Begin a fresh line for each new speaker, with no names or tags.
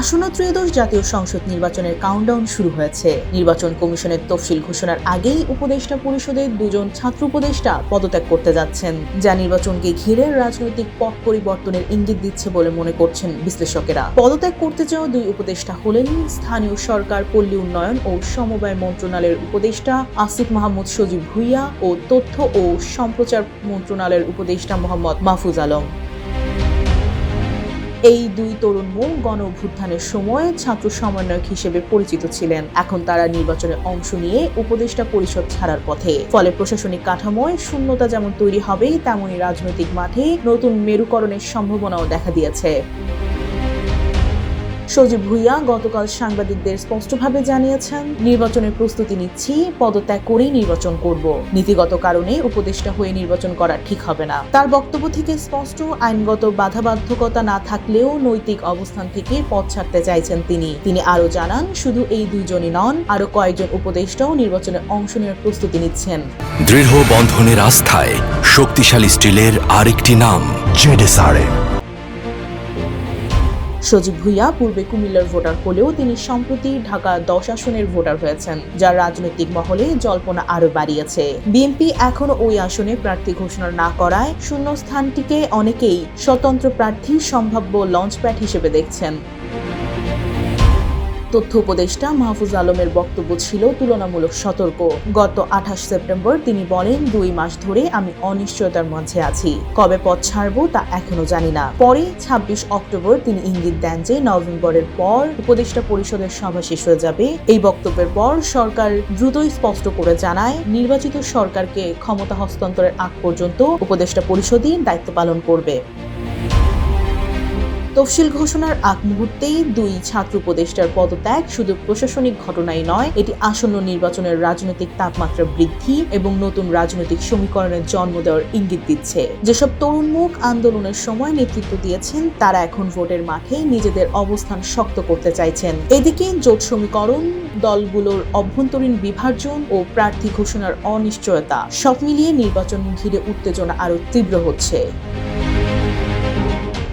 আসন্ন ত্রয়োদশ জাতীয় সংসদ নির্বাচনের কাউন্টডাউন শুরু হয়েছে। নির্বাচন কমিশনের তফসিল ঘোষণার আগেই উপদেষ্টা পরিষদের দুজন ছাত্র উপদেষ্টা পদত্যাগ করতে যাচ্ছেন, যা নির্বাচনকে ঘিরে রাজনৈতিক পথ পরিবর্তনের ইঙ্গিত দিচ্ছে বলে মনে করছেন বিশ্লেষকেরা। পদত্যাগ করতে চাওয়া দুই উপদেষ্টা হলেন স্থানীয় সরকার, পল্লী উন্নয়ন ও সমবায় মন্ত্রণালয়ের উপদেষ্টা আসিফ মাহমুদ সজীব ভুইয়া ও তথ্য ও সম্প্রচার মন্ত্রণালয়ের উপদেষ্টা মোহাম্মদ মাহফুজ আলম। এই দুই তরুণ মূল গণ অভ্যুত্থানের সময় ছাত্র সমন্বয়ক হিসেবে পরিচিত ছিলেন। এখন তারা নির্বাচনে অংশ নিয়ে উপদেষ্টা পরিষদ ছাড়ার পথে। ফলে প্রশাসনিক কাঠামোয় শূন্যতা যেমন তৈরি হবে তেমনই রাজনৈতিক মাঠে নতুন মেরুকরণের সম্ভাবনাও দেখা দিয়েছে। সজীব ভুইয়া গতকাল সাংবাদিকদের স্পষ্টভাবে জানিয়েছেন, নির্বাচনের প্রস্তুতি নিচ্ছি, পদত্যাগ করেই নির্বাচন করব। নীতিগত কারণে উপদেষ্টা হয়ে নির্বাচন করা ঠিক হবে না। তার বক্তব্য থেকে স্পষ্ট, আইনগত বাধাবাধ্যকতা না থাকলেও নৈতিক অবস্থান থেকে পথ ছাড়তে চাইছেন তিনি। তিনি আরও জানান, শুধু এই দুইজনই নন, আরও কয়েকজন উপদেষ্টাও নির্বাচনে অংশ নেওয়ার প্রস্তুতি নিচ্ছেন।
দৃঢ় বন্ধনের আস্থায় শক্তিশালী স্টিলের আরেকটি নাম,
জেডেসআরএম।
সজীব ভুইয়া পূর্বে কুমিল্লার ভোটার হলেও তিনি সম্প্রতি ঢাকা দশ আসনের ভোটার হয়েছেন, যার রাজনৈতিক মহলে জল্পনা আরও বাড়িয়েছে। বিএনপি এখন ওই আসনে প্রার্থী ঘোষণা না করায় শূন্য স্থানটিকে অনেকেই স্বতন্ত্র প্রার্থী সম্ভাব্য লঞ্চপ্যাড হিসেবে দেখছেন। তথ্য উপদেষ্টা মাহফুজ আলমের বক্তব্য ছিল তুলনামূলক সতর্ক। গত আঠাশ সেপ্টেম্বর তিনি বলেন, দুই মাস ধরে আমি অনিশ্চয়তার মধ্যে আছি। কবে পথ ছাড়বো তা এখনও জানি না। পরে ছাব্বিশ অক্টোবর তিনি ইঙ্গিত দেন যে নভেম্বরের পর উপদেষ্টা পরিষদের সভা শেষ হয়ে যাবে। এই বক্তব্যের পর সরকার দ্রুতই স্পষ্ট করে জানায়, নির্বাচিত সরকারকে ক্ষমতা হস্তান্তরের আগ পর্যন্ত উপদেষ্টা পরিষদই দায়িত্ব পালন করবে। তফসিল ঘোষণার আগ মুহূর্তেই দুই ছাত্র উপদেষ্টার পদত্যাগ শুধু প্রশাসনিক ঘটনাই নয়, এটি আসন্ন নির্বাচনের রাজনৈতিক তাপমাত্রা বৃদ্ধি এবং নতুন রাজনৈতিক সমীকরণের জন্ম দেওয়ার ইঙ্গিত দিচ্ছে। যেসব তরুণ মুখ আন্দোলনের সময় নেতৃত্ব দিয়েছেন, তারা এখন ভোটের মাঠে নিজেদের অবস্থান শক্ত করতে চাইছেন। এদিকে জোট সমীকরণ, দলগুলোর অভ্যন্তরীণ বিভাজন ও প্রার্থী ঘোষণার অনিশ্চয়তা, সব মিলিয়ে নির্বাচন ঘিরে উত্তেজনা আরও তীব্র হচ্ছে।